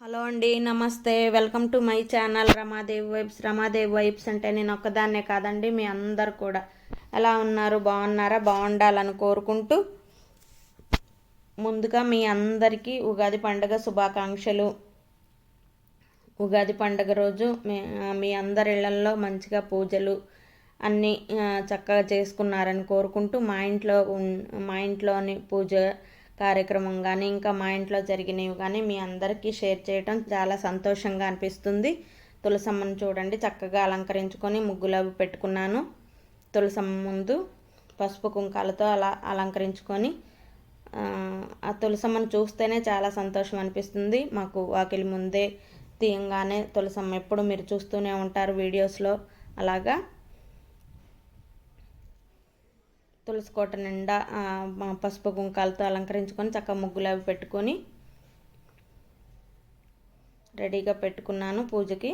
Hello అండి నమస్తే. Welcome to my channel Ramadevi vibes. Ramadevi vibes అంటే నేను ఒక్కదాన్నే కాదండి మీ అందరు కూడా. ఎలా ఉన్నారు? బాగున్నారా? బాగుండాలని కోరుకుంటూ ముందుగా మీ అందరికీ ఉగాది పండుగ శుభాకాంక్షలు. ఉగాది పండుగ రోజు మీ మీ అందరి ఇళ్ళల్లో మంచిగా పూజలు అన్నీ చక్కగా చేసుకున్నారని కోరుకుంటూ మా ఇంట్లో మా ఇంట్లోని పూజ కార్యక్రమం కానీ ఇంకా మా ఇంట్లో జరిగినవి కానీ మీ అందరికీ షేర్ చేయడం చాలా సంతోషంగా అనిపిస్తుంది. తులసమ్మను చూడండి చక్కగా అలంకరించుకొని ముగ్గులు పెట్టుకున్నాను. తులసమ్మ ముందు పసుపు కుంకాలతో అలా అలంకరించుకొని ఆ, ఆ తులసమ్మను చూస్తేనే చాలా సంతోషం అనిపిస్తుంది. మాకు వాకిలి ముందే తీయంగానే తులసమ్మ ఎప్పుడు మీరు చూస్తూనే ఉంటారు వీడియోస్లో. అలాగా తులసి కోట నిండా పసుపు కుంకాలతో అలంకరించుకొని చక్కగా ముగ్గులు అవి పెట్టుకొని రెడీగా పెట్టుకున్నాను పూజకి.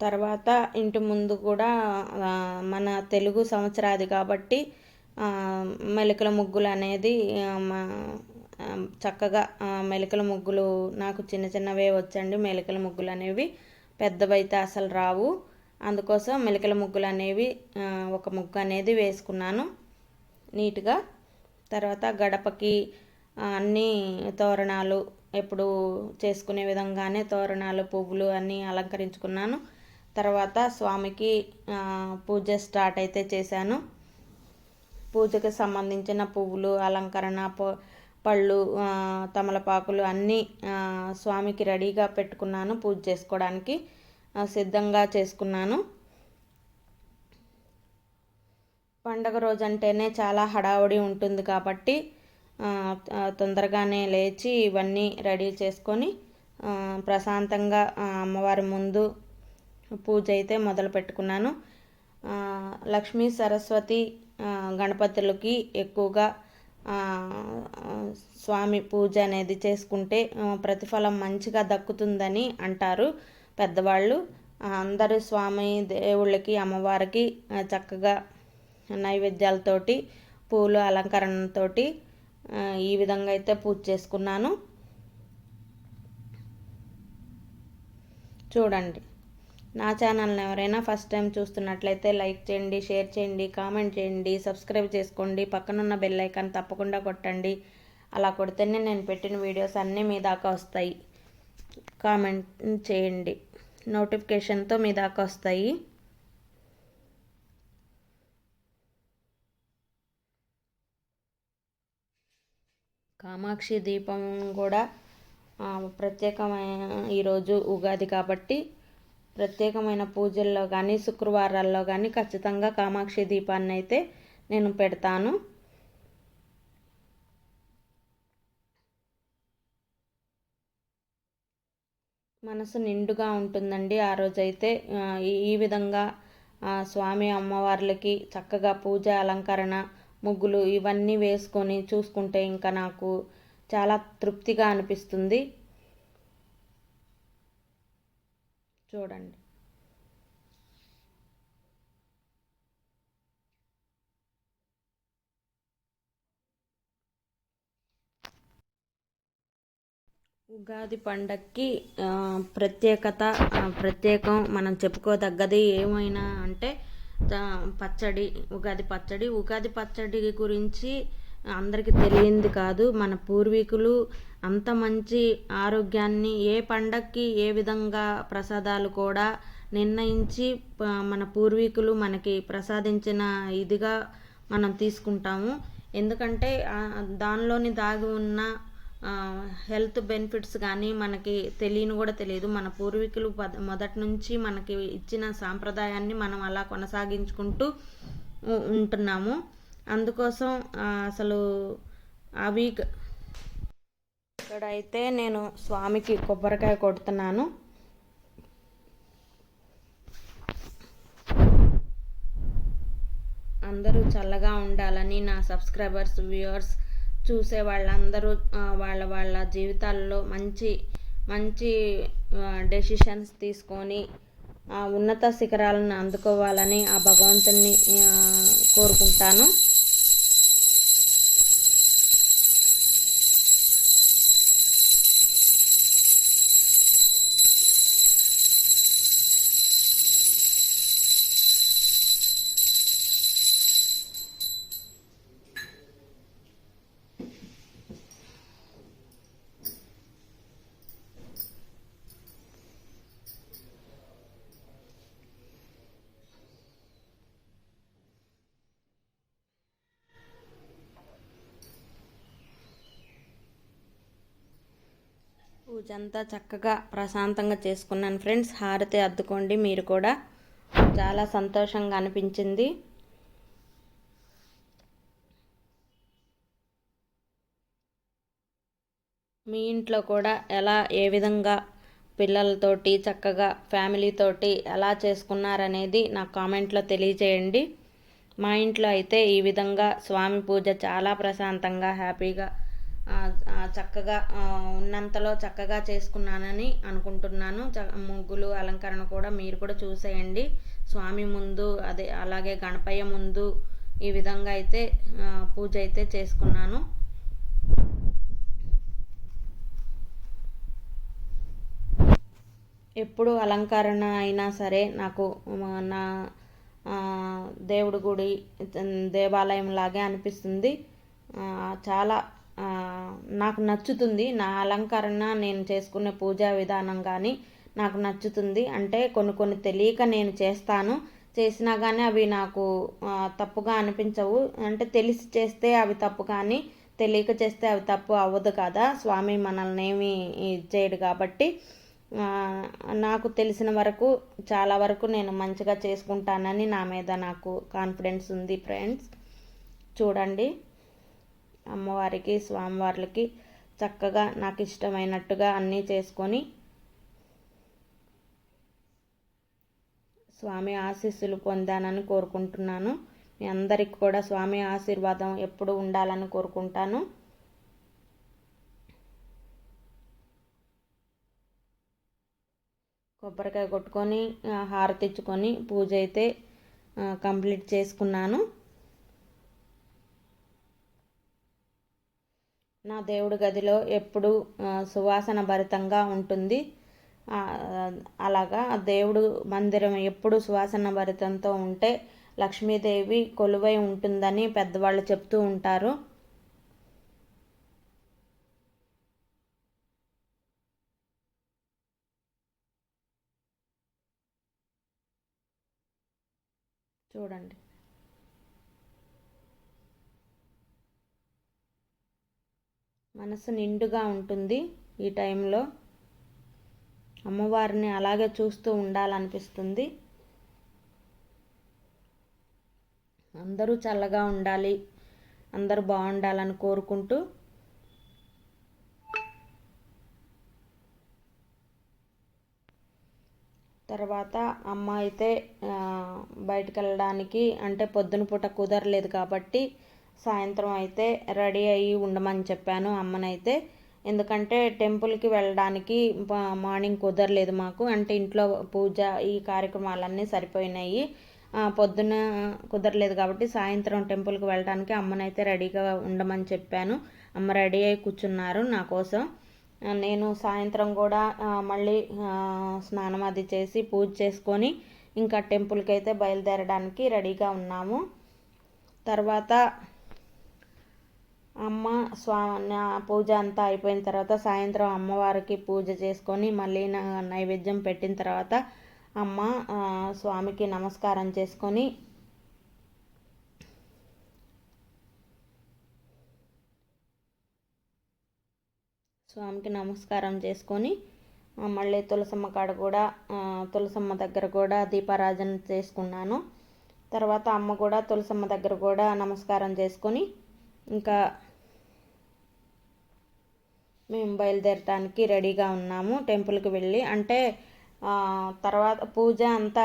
తర్వాత ఇంటి ముందు కూడా మన తెలుగు సంవత్సరాది కాబట్టి ఆ, మెలికల ముగ్గులు అనేది మా చక్కగా ఆ, మెలికల ముగ్గులు నాకు చిన్న చిన్నవే వచ్చండి మెలికల ముగ్గులు అనేవి. పెద్దవైతే అసలు రావు. అందుకోసం మెలికల ముగ్గులు అనేవి ఒక ముగ్గు అనేది వేసుకున్నాను నీట్గా. తర్వాత గడపకి అన్నీ తోరణాలు ఎప్పుడు చేసుకునే విధంగానే తోరణాలు పువ్వులు అన్నీ అలంకరించుకున్నాను. తర్వాత స్వామికి పూజ స్టార్ట్ అయితే చేశాను. పూజకి సంబంధించిన పువ్వులు అలంకరణ పూ పళ్ళు తమలపాకులు అన్నీ స్వామికి రెడీగా పెట్టుకున్నాను పూజ చేసుకోవడానికి. సిద్ధంగా చేసుకున్నాను. పండగ రోజు అంటేనే చాలా హడావుడి ఉంటుంది కాబట్టి తొందరగానే లేచి ఇవన్నీ రెడీ చేసుకొని ప్రశాంతంగా అమ్మవారి ముందు పూజ అయితే మొదలు పెట్టుకున్నాను. లక్ష్మీ సరస్వతి గణపతులకి ఎక్కువగా స్వామి పూజ అనేది చేసుకుంటే ప్రతిఫలం మంచిగా దక్కుతుందని అంటారు పెద్దవాళ్ళు. అందరూ స్వామి దేవుళ్ళకి అమ్మవారికి చక్కగా నైవేద్యాలతోటి పూలు అలంకరణతోటి ఈ విధంగా అయితే పూజ చేసుకున్నాను. చూడండి. నా ఛానల్ని ఎవరైనా ఫస్ట్ టైం చూస్తున్నట్లయితే లైక్ చేయండి షేర్ చేయండి కామెంట్ చేయండి సబ్స్క్రైబ్ చేసుకోండి పక్కనున్న బెల్ ఐకాన్ తప్పకుండా కొట్టండి. అలా కొడితేనే నేను పెట్టిన వీడియోస్ అన్నీ మీ దాకా వస్తాయి. కామెంట్ చేయండి. నోటిఫికేషన్తో మీ దాకా వస్తాయి. కామాక్షి దీపం కూడా ప్రత్యేకమైన ఈరోజు ఉగాది కాబట్టి ప్రత్యేకమైన పూజల్లో కానీ శుక్రవారాల్లో కానీ ఖచ్చితంగా కామాక్షి దీపాన్ని అయితే నేను పెడతాను. మనసు నిండుగా ఉంటుందండి. ఆ రోజైతే ఈ ఈ విధంగా స్వామి అమ్మవార్లకి చక్కగా పూజ అలంకరణ ముగ్గులు ఇవన్నీ వేసుకొని చూసుకుంటే ఇంకా నాకు చాలా తృప్తిగా అనిపిస్తుంది. చూడండి. ఉగాది పండక్కి ప్రత్యేకత ప్రత్యేకం మనం చెప్పుకోదగ్గది ఏమైనా అంటే పచ్చడి ఉగాది పచ్చడి. ఉగాది పచ్చడి గురించి అందరికీ తెలియంది కాదు. మన పూర్వీకులు అంత మంచి ఆరోగ్యాన్ని ఏ పండక్కి ఏ విధంగా ప్రసాదాలు కూడా నిర్ణయించి మన పూర్వీకులు మనకి ప్రసాదించిన ఇదిగా మనం తీసుకుంటాము. ఎందుకంటే దానిలోని దాగి ఉన్న హెల్త్ బెనిఫిట్స్ కానీ మనకి తెలియని కూడా తెలియదు. మన పూర్వీకులు పద- మొదటి నుంచి మనకి ఇచ్చిన సాంప్రదాయాన్ని మనం అలా కొనసాగించుకుంటూ ఉంటున్నాము. అందుకోసం అసలు అవి వీక్ ఇక్కడైతే నేను స్వామికి కొబ్బరికాయ కొడుతున్నాను. అందరూ చల్లగా ఉండాలని నా సబ్స్క్రైబర్స్ వ్యూవర్స్ చూసే వాళ్ళందరూ వాళ్ళ వాళ్ళ జీవితాల్లో మంచి మంచి డెసిషన్స్ తీసుకొని ఆ, ఉన్నత శిఖరాలను అందుకోవాలని ఆ భగవంతుని కోరుకుంటాను. పూజ అంతా చక్కగా ప్రశాంతంగా చేసుకున్నాను. ఫ్రెండ్స్ హారతి అద్దుకోండి. మీరు కూడా చాలా సంతోషంగా అనిపించింది. మీ ఇంట్లో కూడా ఎలా ఏ విధంగా పిల్లలతోటి చక్కగా ఫ్యామిలీతోటి ఎలా చేసుకున్నారనేది నా కామెంట్లో తెలియజేయండి. మా ఇంట్లో అయితే ఈ విధంగా స్వామి పూజ చాలా ప్రశాంతంగా హ్యాపీగా చక్కగా ఉన్నంతలో చక్కగా చేసుకున్నానని అనుకుంటున్నాను. ముగ్గులు అలంకరణ కూడా మీరు కూడా చూసేయండి. స్వామి ముందు అదే అలాగే గణపయ్య ముందు ఈ విధంగా అయితే పూజ అయితే చేసుకున్నాను. ఎప్పుడు అలంకరణ అయినా సరే నాకు నా దేవుడి గుడి దేవాలయం లాగే అనిపిస్తుంది. చాలా నాకు నచ్చుతుంది. నా అలంకరణ నేను చేసుకునే పూజా విధానం కానీ నాకు నచ్చుతుంది. అంటే కొన్ని కొన్ని తెలియక నేను చేస్తాను. చేసినా కానీ అవి నాకు తప్పుగా అనిపించవు. అంటే తెలిసి చేస్తే అవి తప్పు కానీ తెలియక చేస్తే అవి తప్పు అవ్వదు కదా. స్వామి మనల్ని ఏమి చేయడు కాబట్టి నాకు తెలిసిన వరకు చాలా వరకు నేను మంచిగా చేసుకుంటానని నా మీద నాకు కాన్ఫిడెన్స్ ఉంది ఫ్రెండ్స్ చూడండి. అమ్మవారికి స్వామివార్లకి చక్కగా నాకు ఇష్టమైనట్టుగా అన్నీ చేసుకొని స్వామి ఆశీస్సులు పొందానని కోరుకుంటున్నాను. మీ అందరికి కూడా స్వామి ఆశీర్వాదం ఎప్పుడు ఉండాలని కోరుకుంటాను. కొబ్బరికాయ కొట్టుకొని హారతిచ్చుకొని పూజ అయితే కంప్లీట్ చేసుకున్నాను. నా దేవుడి గదిలో ఎప్పుడు సువాసన భరితంగా ఉంటుంది. అలాగా దేవుడు మందిరం ఎప్పుడు సువాసన భరితంతో ఉంటే లక్ష్మీదేవి కొలువై ఉంటుందని పెద్దవాళ్ళు చెప్తూ ఉంటారు. చూడండి. మనసు నిండుగా ఉంటుంది ఈ టైంలో. అమ్మవారిని అలాగే చూస్తూ ఉండాలనిపిస్తుంది. అందరూ చల్లగా ఉండాలి అందరూ బాగుండాలని కోరుకుంటూ తర్వాత అమ్మ అయితే బయటకు వెళ్ళడానికి అంటే పొద్దున పూట కుదరలేదు కాబట్టి సాయంత్రం అయితే రెడీ అయ్యి ఉండమని చెప్పాను అమ్మనైతే. ఎందుకంటే టెంపుల్కి వెళ్ళడానికి మార్నింగ్ కుదరలేదు మాకు. అంటే ఇంట్లో పూజ ఈ కార్యక్రమాలన్నీ సరిపోయినాయి. పొద్దున కుదరలేదు కాబట్టి సాయంత్రం టెంపుల్కి వెళ్ళడానికి అమ్మనైతే రెడీగా ఉండమని చెప్పాను. అమ్మ రెడీ అయి కూర్చున్నారు నా కోసం. నేను సాయంత్రం కూడా మళ్ళీ స్నానం అది చేసి పూజ చేసుకొని ఇంకా టెంపుల్కి అయితే బయలుదేరడానికి రెడీగా ఉన్నాము. తర్వాత అమ్మ స్వామి పూజ అంతా అయిపోయిన తర్వాత సాయంత్రం అమ్మవారికి పూజ చేసుకొని మళ్ళీ నైవేద్యం పెట్టిన తర్వాత అమ్మ స్వామికి నమస్కారం చేసుకొని స్వామికి నమస్కారం చేసుకొని మళ్ళీ తులసమ్మ కాడ కూడా తులసమ్మ దగ్గర కూడా దీపారాజన చేసుకున్నాను. తర్వాత అమ్మ కూడా తులసమ్మ దగ్గర కూడా నమస్కారం చేసుకొని ఇంకా మేము బయలుదేరటానికి రెడీగా ఉన్నాము టెంపుల్కి వెళ్ళి. అంటే తర్వాత పూజ అంతా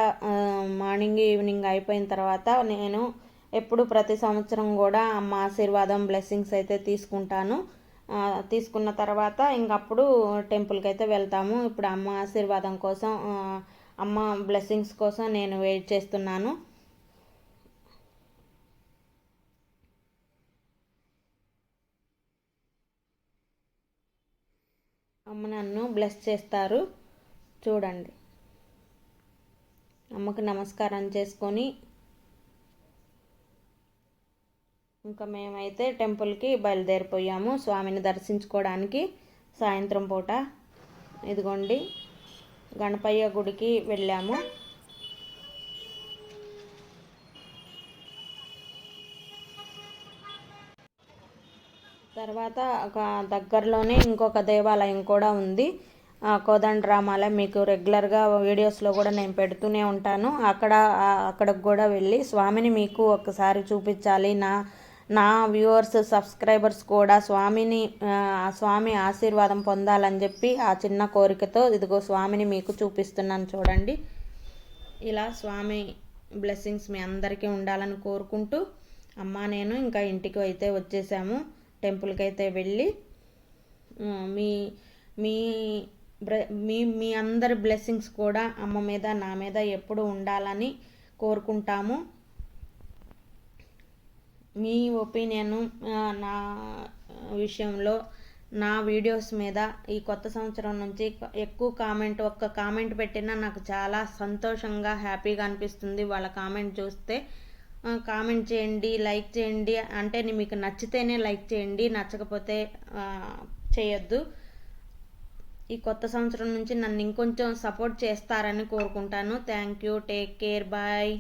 మార్నింగ్ ఈవినింగ్ అయిపోయిన తర్వాత నేను ఎప్పుడు ప్రతి సంవత్సరం కూడా అమ్మ ఆశీర్వాదం బ్లెస్సింగ్స్ అయితే తీసుకుంటాను. తీసుకున్న తర్వాత ఇంకప్పుడు టెంపుల్కి అయితే వెళ్తాము. ఇప్పుడు అమ్మ ఆశీర్వాదం కోసం అమ్మ బ్లెస్సింగ్స్ కోసం నేను వెయిట్ చేస్తున్నాను. అమ్మ నన్ను బ్లెస్ చేస్తారు. చూడండి. అమ్మకు నమస్కారం చేసుకొని ఇంకా మేమైతే టెంపుల్కి బయలుదేరిపోయాము స్వామిని దర్శించుకోవడానికి. సాయంత్రం పూట ఇదిగోండి గణపయ్య గుడికి వెళ్ళాము. తర్వాత ఒక దగ్గరలోనే ఇంకొక దేవాలయం కూడా ఉంది. కోదండరామాలే మీకు రెగ్యులర్గా వీడియోస్లో కూడా నేను పెడుతూనే ఉంటాను. అక్కడ అక్కడికి కూడా వెళ్ళి స్వామిని మీకు ఒకసారి చూపించాలి. నా నా వ్యూవర్స్ సబ్స్క్రైబర్స్ కూడా స్వామిని స్వామి ఆశీర్వాదం పొందాలని చెప్పి ఆ చిన్న కోరికతో ఇదిగో స్వామిని మీకు చూపిస్తున్నాను చూడండి. ఇలా స్వామి బ్లెస్సింగ్స్ మీ అందరికీ ఉండాలని కోరుకుంటూ అమ్మ నేను ఇంకా ఇంటికి అయితే వచ్చేసాము. టెంపుల్కి అయితే వెళ్ళి మీ మీ మీ మీ అందరి బ్లెస్సింగ్స్ కూడా అమ్మ మీద నా మీద ఎప్పుడు ఉండాలని కోరుకుంటాము. మీ ఒపీనియన్ నా విషయంలో నా వీడియోస్ మీద ఈ కొత్త సంవత్సరం నుంచి ఎక్కువ కామెంట్ ఒక్క కామెంట్ పెట్టినా నాకు చాలా సంతోషంగా హ్యాపీగా అనిపిస్తుంది. వాళ్ళ కామెంట్ చూస్తే కామెంట్ చేయండి లైక్ చేయండి. అంటే మీకు నచ్చితేనే లైక్ చేయండి నచ్చకపోతే చేయొద్దు. ఈ కొత్త సంవత్సరం నుంచి నన్ను ఇంకొంచెం సపోర్ట్ చేస్తారని కోరుకుంటాను. Thank you take care bye